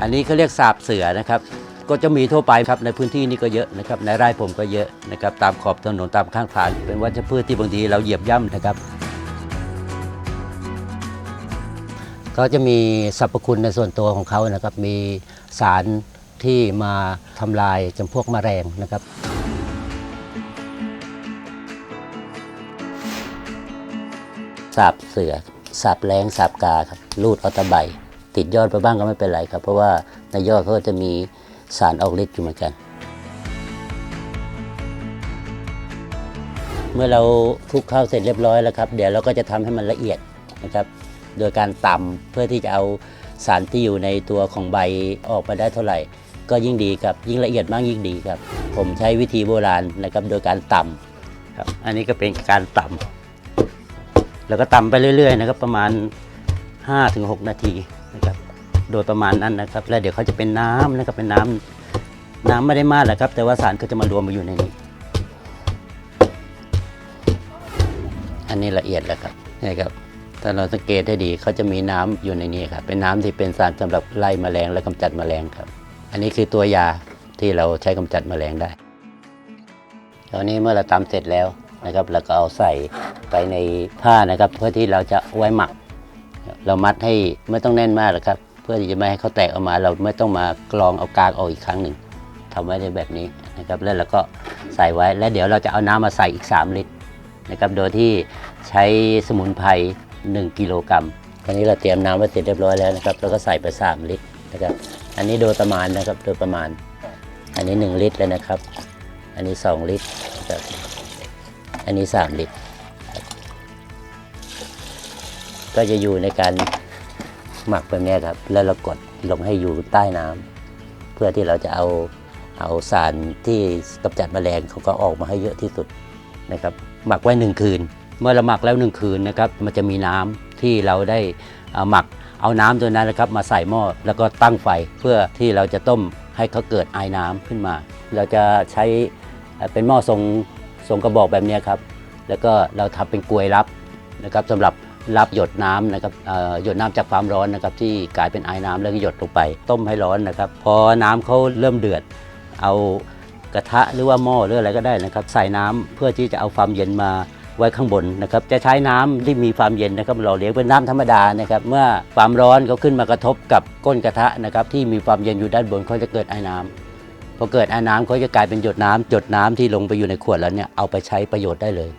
อันนี้เขาเรียกสาบเสือนะครับ ก็จะมีทั่วไปครับในพื้นที่นี่ก็เยอะนะครับ ในไร่ผมก็เยอะนะครับตามขอบถนนตามข้างทางเป็นวัชพืชที่บางทีเราเหยียบย่ำนะครับเขาจะมีสรรพคุณในส่วนตัวของเขานะครับ มีสารที่มาทำลายจำพวกแมลงนะครับสาบเสือสาบแรงสาบกาครับ รูดเอาตะไบ ติดยอดไปบ้างก็ไม่เป็นไรครับ เพราะว่าในยอดเขาจะมีสารออกฤทธิ์อยู่เหมือนกัน เมื่อเราคลุกข้าวเสร็จเรียบร้อยแล้วครับ เดี๋ยวเราก็จะทำให้มันละเอียดนะครับ โดยการตำเพื่อที่จะเอาสารที่อยู่ในตัวของใบออกมาได้เท่าไหร่ ก็ยิ่งดีครับยิ่งละเอียดมากยิ่งดีครับ ผมใช้วิธีโบราณนะครับ โดยการตำครับ อันนี้ก็เป็นการตำแล้วก็ตำไปเรื่อย ๆ นะครับ ประมาณ5-6 นาที นะครับ โดยประมาณนั้นนะครับ แล้วเดี๋ยวเขาจะเป็นน้ำนะครับเป็นน้ำน้ำไม่ได้มากหรอกครับ แต่ว่าสารก็จะมารวมมาอยู่ในนี้ อันนี้ละเอียดแล้วครับนี่ครับถ้าเราสังเกตให้ดีเขาจะมีน้ำอยู่ในนี้ครับเป็นน้ำที่เป็นสารสำหรับไล่แมลงและกำจัดแมลงครับ อันนี้คือตัวยาที่เราใช้กำจัดแมลงได้ตอนนี้เมื่อเราตำเสร็จแล้วนะครับเราก็เอาใส่ไปในผ้านะครับ เพื่อที่เราจะไว้หมัก เรามัดให้ไม่ต้องแน่นมากหรอกครับ เพื่อที่จะไม่ให้เขาแตกออกมา เราไม่ต้องมากรองเอากากออกอีกครั้งหนึ่งทำไว้ในแบบนี้นะครับแล้วเราก็ใส่ไว้แล้วเดี๋ยวเราจะเอาน้ำมาใส่อีก 3 ลิตรนะครับโดยที่ใช้สมุนไพร1กิโลกรัมตอนนี้เราเตรียมน้ำไว้เสร็จเรียบร้อยแล้วนะครับแล้วก็ใส่ไป 3 ลิตรนะครับอันนี้โดยประมาณนะครับโดยประมาณ อันนี้ 1 ลิตรแล้วนะครับ อันนี้ 2 ลิตรครับอันนี้ 3 ลิตร ก็จะอยู่ในการหมักแบบนี้ครับ แล้วเรากดลงให้อยู่ใต้น้ำเพื่อที่เราจะเอาเอาสารที่กำจัดแมลงเขาก็ออกมาให้เยอะที่สุดนะครับ หมักไว้หนึ่งคืน เมื่อเราหมักแล้วหนึ่งคืนนะครับ มันจะมีน้ำที่เราได้เอาหมักเอาน้ำตัวนั้นนะครับ มาใส่หม้อแล้วก็ตั้งไฟเพื่อที่เราจะต้มให้เขาเกิดไอน้ำขึ้นมา เราจะใช้เป็นหม้อทรงทรงกระบอกแบบนี้ครับ แล้วก็เราทำเป็นกลวยรับนะครับสำหรับ รับหยดน้ำนะครับหยดน้ำจากความร้อนนะครับที่กลายเป็นไอน้ำแล้วก็หยดลงไป ต้มให้ร้อนนะครับ พอน้ำเขาเริ่มเดือด เอากระทะหรือว่าหม้อหรืออะไรก็ได้นะครับ ใส่น้ำเพื่อที่จะเอาความเย็นมาไว้ข้างบนนะครับจะใช้น้ำที่มีความเย็นนะครับเราเลี้ยงเป็นน้ำธรรมดานะครับเมื่อความร้อนเขาขึ้นมากระทบกับก้นกระทะนะครับที่มีความเย็นอยู่ด้านบนเขาจะเกิดไอน้ำพอเกิดไอ้น้ำเขาจะกลายเป็นหยดน้ำหยดน้ำที่ลงไปอยู่ในขวดแล้วเนี่ยเอาไปใช้ประโยชน์ได้เลย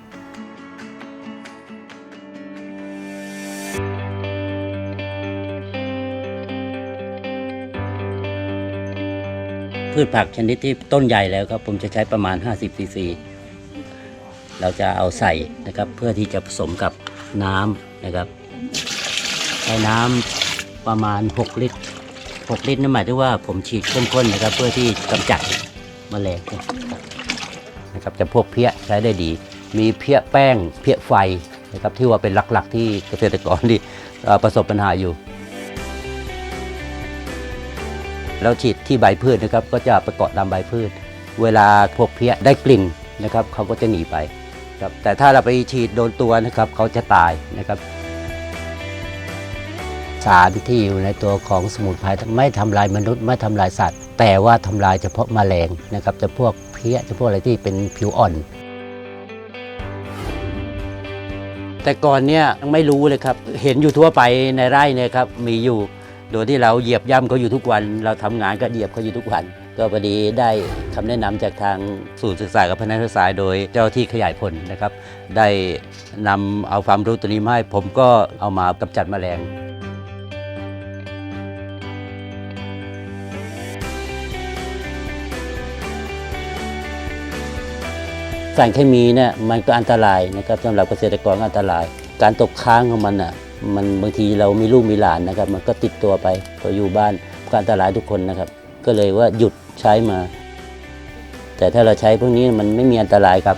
พืชผักชนิดที่ต้นใหญ่แล้วครับ ผมจะใช้ประมาณ 50ซีซีเราจะเอาใส่นะครับเพื่อที่จะผสมกับน้ำนะครับ ใช้น้ำประมาณ 6 ลิตร 6 ลิตรนั่นหมายถึงว่าผมฉีดข้นๆนะครับ เพื่อที่กำจัดแมลงนะครับจะพวกเพี้ยใช้ได้ดี มีเพี้ยแป้งเพี้ยไฟนะครับที่ว่าเป็นหลักๆที่เกษตรกรที่ประสบปัญหาอยู่ แล้วฉีดที่ใบพืชนะครับก็จะไปเกาะตามใบพืช เวลาพวกเพี้ยได้กลิ่นนะครับเขาก็จะหนีไปครับแต่ถ้าเราไปฉีดโดนตัวนะครับเขาจะตายนะครับ สารที่อยู่ในตัวของสมุนไพรไม่ทำลายมนุษย์ไม่ทำลายสัตว์ แต่ว่าทำลายเฉพาะแมลงนะครับจะพวกเพี้ยจะพวกอะไรที่เป็นผิวอ่อนแต่ก่อนเนี่ยยังไม่รู้เลยครับ เห็นอยู่ทั่วไปในไร่เนี่ยครับมีอยู่ โดยที่เราเหยียบย่ำเขาอยู่ทุกวัน เราทำงานก็เหยียบเขาอยู่ทุกวัน ก็พอดีได้คำแนะนำจากทางศูนย์ศึกษากับพนักศึกษาโดยเจ้าที่ขยายผลนะครับ ได้นำเอาความรู้ตัวนี้มาให้ผมก็เอามากำจัดแมลงสารเคมีเนี่ยมันก็อันตรายนะครับสำหรับเกษตรกรอันตราย การตกค้างของมันอะ มันบางทีเรามีลูกมีหลานนะครับ มันก็ติดตัวไปพออยู่บ้านก็อันตรายทุกคนนะครับ ก็เลยว่าหยุดใช้มา แต่ถ้าเราใช้พวกนี้มันไม่มีอันตรายครับ